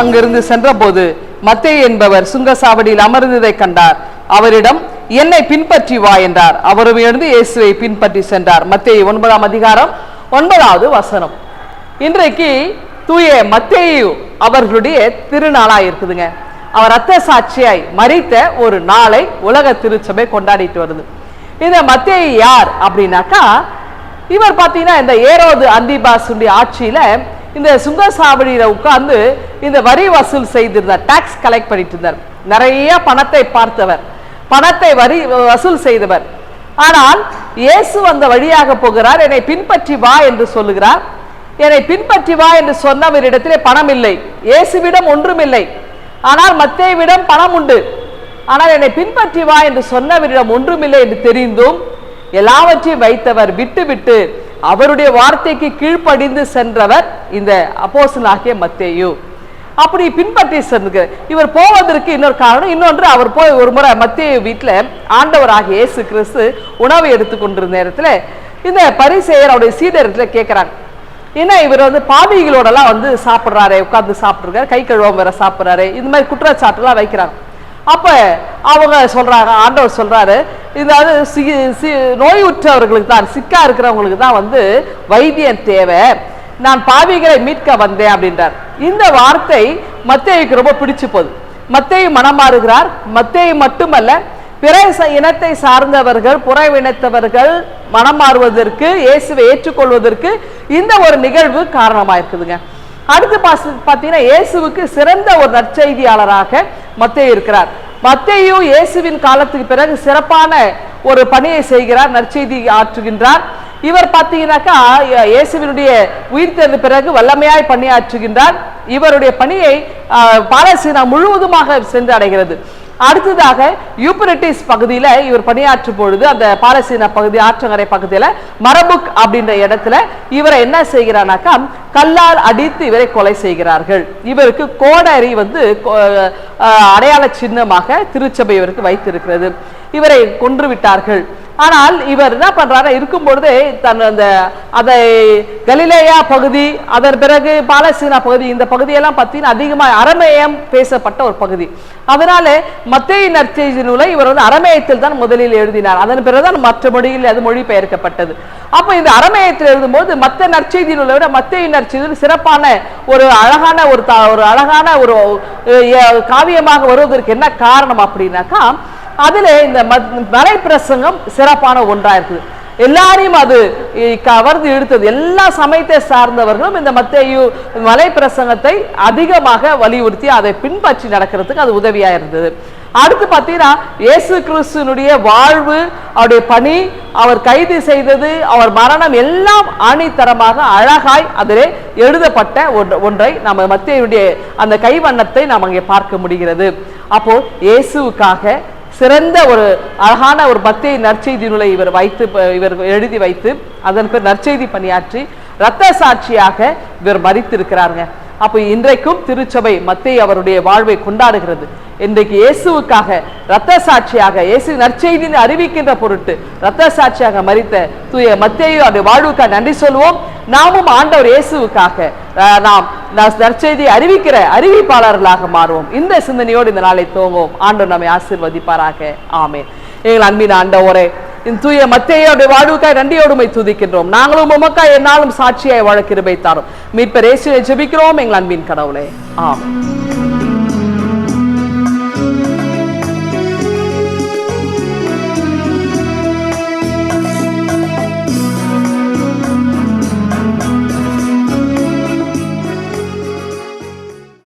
அங்கிருந்து சென்றபோது மத்தே என்பவர் சுங்கசாவடியில் அமர்ந்ததை கண்டார். அவரிடம் என்னை பின்பற்றி வா என்றார். அவரும் எழுந்து இயேசுவை பின்பற்றி சென்றார். மத்திய ஒன்பதாம் அதிகாரம் ஒன்பதாவது வசனம். இன்றைக்கு தூய மத்தேயு அவர்களுடைய திருநாளா இருக்குதுங்க. அவர் ரத்த சாட்சியாய் மறித்த ஒரு நாளை உலக திருச்சபை கொண்டாடிட்டு வருது. இந்த மத்தேயு யார் அப்படின்னாக்கா இவர் பார்த்தீங்கன்னா இந்த ஏரோது அந்திபாசுடைய ஆட்சியில இந்த சுங்கசாவடியில உட்கார்ந்து இந்த வரி வசூல் செய்திருந்தார் டாக்ஸ் கலெக்ட் பண்ணிட்டு இருந்தார் நிறைய பணத்தை பார்த்தவர். பணத்தை வரி வசூல் செய்தவர். ஆனால் இயேசு அந்த வழியாக போகிறார். என்னை பின்பற்றி வா என்று சொல்லுகிறார். என்னை பின்பற்றி வா என்று சொன்னவரிடத்திலே பணம் இல்லை. இயேசுவிடம் ஒன்றுமில்லை ஆனால் மத்தேவிடம் பணம் உண்டு. ஆனால் என்னை பின்பற்றி வா என்று சொன்னவரிடம் ஒன்றுமில்லை என்று தெரிந்தும் எல்லாவற்றையும் வைத்தவர் விட்டுவிட்டு அவருடைய வார்த்தைக்கு கீழ்ப்படிந்து சென்றவர் இந்த அப்போஸ்தலனாகிய மத்தேயு. அப்படி பின்பற்றி சென்று இவர் போவதற்கு இன்னொரு காரணம் இன்னொன்று அவர் போய் ஒரு முறை மத்திய வீட்டில் ஆண்டவராகிய இயேசு கிறிஸ்து உணவை எடுத்துக்கொண்டிருந்த நேரத்தில் இந்த பரிசெயர் அவருடைய சீடரத்தில் கேட்குறாங்க. ஏன்னா இவர் வந்து பாவிகளோடலாம் வந்து சாப்பிட்றாரு உட்காந்து சாப்பிட்ருக்காரு கை கழுவாம வேற சாப்பிட்றாரு இந்த மாதிரி குற்றச்சாட்டுலாம் வைக்கிறாங்க. அப்போ அவங்க சொல்கிறாங்க ஆண்டவர் சொல்கிறாரு இதாவது சி சி நோயுற்றவர்களுக்கு தான் சிக்கா இருக்கிறவங்களுக்கு தான் வந்து வைத்தியம் தேவை. நான் பாவிகளை மீட்க வந்தேன் அப்படின்றார். இந்த வார்த்தை மத்தேயுக்கு ரொம்ப பிடிச்சு போகுது. மத்தேயு மனமாறுகிறார். மத்தேயு மட்டுமல்ல பிற இனத்தை சார்ந்தவர்கள் புற இனத்தவர்கள் மனம் மாறுவதற்கு இயேசுவை ஏற்றுக்கொள்வதற்கு இந்த ஒரு நிகழ்வு காரணமாக இருக்குதுங்க அடுத்து பாஸ் பார்த்தீங்கன்னா இயேசுவுக்கு சிறந்த ஒரு நற்செய்தியாளராக மத்தேயு இருக்கிறார். மத்தேயு இயேசுவின் காலத்துக்கு பிறகு சிறப்பான ஒரு பணியை செய்கிறார் நற்செய்தி ஆற்றுகின்றார். இவர் பார்த்தீங்கன்னாக்கா இயேசுவினுடைய உயிர்த்தெழுந்த பிறகு வல்லமையாய் பணியாற்றுகின்றார். இவருடைய பணியை ஆஹ், பாலஸ்தீனா முழுவதுமாக சென்று அடைகிறது. அடுத்ததாக யூப்பரட்டிஸ் பகுதியில இவர் பணியாற்றும் பொழுது அந்த பாலஸ்தீன பகுதி ஆற்றங்கரை பகுதியில மரபுக் அப்படின்ற இடத்துல இவரை என்ன செய்கிறானாக்கா கல்லால் அடித்து இவரை கொலை செய்கிறார்கள். இவருக்கு கோடரி வந்து ஆஹ், அடையாள சின்னமாக திருச்சபை இவருக்கு வைத்திருக்கிறது. இவரை கொன்று விட்டார்கள். ஆனால் இவர் என்ன பண்றாரு இருக்கும்பொழுது தன் அந்த அதை கலிலேயா பகுதி அதன் பிறகு பாலஸ்தீனா பகுதி இந்த பகுதியெல்லாம் பார்த்தீங்கன்னா அதிகமாக அரமேயம் பேசப்பட்ட ஒரு பகுதி. அதனால மத்திய நற்செய்தி நூலை இவர் வந்து அரமேயத்தில் தான் முதலில் எழுதினார். அதன் பிறகுதான் மற்ற மொழியில் அது மொழிபெயர்க்கப்பட்டது. அப்போ இந்த அரமேயத்தில் எழுதும்போது மற்ற நற்செய்தி நூலை விட மத்திய நற்செய்தி நூல் சிறப்பான ஒரு அழகான ஒரு ஒரு அழகான ஒரு காவியமாக வருவதற்கு என்ன காரணம் அப்படின்னாக்கா அதில் இந்த மத்- மலைப்பிரசங்கம் சிறப்பான ஒன்றாக இருக்குது. எல்லாரையும் அது கவர்ந்து இழுத்தது. எல்லா சமயத்தை சார்ந்தவர்களும் இந்த மத்தேயு மலை பிரசங்கத்தை அதிகமாக வலியுறுத்தி அதை பின்பற்றி நடக்கிறதுக்கு அது உதவியாக இருந்தது. அடுத்து பார்த்தீங்கன்னா இயேசு கிறிஸ்துனுடைய வாழ்வு அவருடைய பணி அவர் கைது செய்தது அவர் மரணம் எல்லாம் ஆணித்தரமாக அழகாய் அதிலே எழுதப்பட்ட ஒன்று- ஒன்றை நம்ம மத்தியுடைய அந்த கைவண்ணத்தை நாம் அங்கே பார்க்க முடிகிறது. அப்போ இயேசுவுக்காக சிறந்த ஒரு அழகான ஒரு பக்தியை நற்செய்தி நூலை இவர் வைத்து இவர் எழுதி வைத்து அதன் பிறகு நற்செய்தி பணியாற்றி இரத்த சாட்சியாக இவர் மறித்திருக்கிறாருங்க அப்போ இன்றைக்கும் திருச்சபை மத்தேயு அவருடைய வாழ்வை கொண்டாடுகிறது. இன்றைக்கு இயேசுவுக்காக இரத்த சாட்சியாக இயேசு நற்செய்தின்னு அறிவிக்கின்ற பொருட்டு இரத்த சாட்சியாக மறித்த தூய மத்தியோ அவருடைய வாழ்வுக்காக நன்றி சொல்வோம். நாமும் ஆண்டவர் இயேசுவுக்காக அஹ், நாம் நற்செய்தி அறிவிக்கிற அறிவிப்பாளர்களாக மாறுவோம். இந்த சிந்தனையோடு இந்த நாளை தோங்குவோம் ஆண்டு நம்மை ஆசீர்வதிப்பாராக. ஆமே எங்கள் அன்பின் ஆண்டவரே இந்த தூய மத்தையோடைய வாழ்வுக்காய் நன்றியோடுமை துதிக்கின்றோம். நாங்களும் உமக்காய் என்னாலும் சாட்சியாய் வழக்கிருபை கிருபை தாரும். மீட்பர் இயேசுவை ஜெபிக்கிறோம் எங்கள் அன்பின் கடவுளே. ஆமென்.